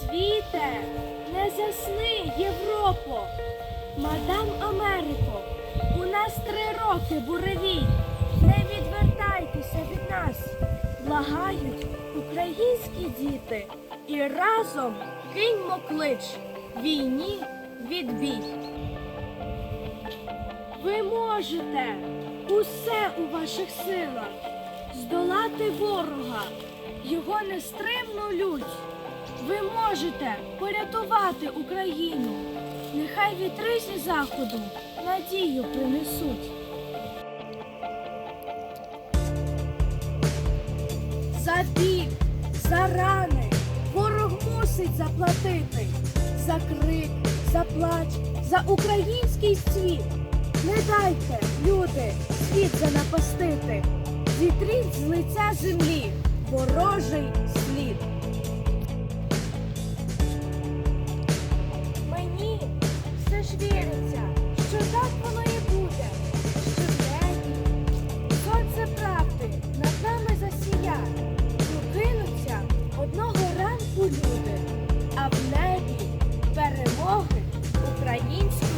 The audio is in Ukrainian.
Світе, не засни, Європо, мадам Америко, у нас три роки буревій. Не відвертайтеся від нас, благають українські діти. І разом киньмо клич війні відбій. Ви можете усе у ваших силах здолати ворога, його нестримну лють. Можете порятувати Україну. Нехай вітри зі заходу надію принесуть. За біль, за рани ворог мусить заплатити. За крик, за плач, за український світ. Не дайте, люди, світ занапастити. Зітріть з лиця землі ворожий одного ранку люди, а в небі перемоги українські.